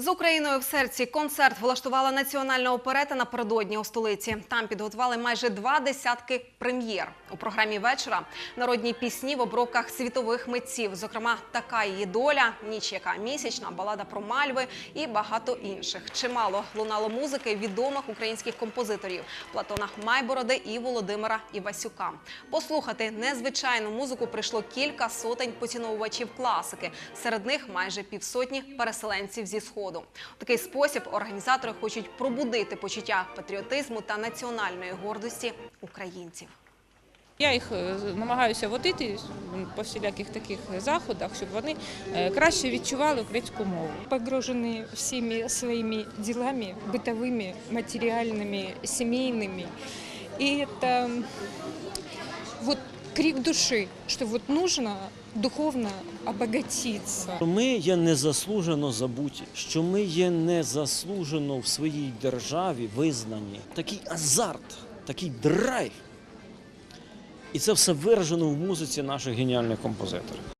З Україною в серці концерт влаштувала національна оперета напередодні у столиці. Там підготували майже два десятки прем'єр. У програмі вечора народні пісні в обробках світових митців, зокрема, така її доля, ніч яка місячна, балада про мальви і багато інших. Чимало лунало музики відомих українських композиторів Платона Майбороди і Володимира Івасюка. Послухати незвичайну музику прийшло кілька сотень поціновувачів класики. Серед них майже півсотні переселенців зі сходу У такий спосіб організатори хочуть пробудити почуття патріотизму та національної гордості українців. Я їх е, намагаюся водити по всіляких таких заходах, щоб вони е, краще відчували українську мову. погружены всеми своими делами, бытовыми, материальными, семейными. И это вот крик души, что вот нужно духовно обогатиться. Ми є незаслужено забуті, що ми є незаслужено в своїй державі визнані. Такий азарт, такий драйв. І це все виражено в музиці наших геніальних композиторів.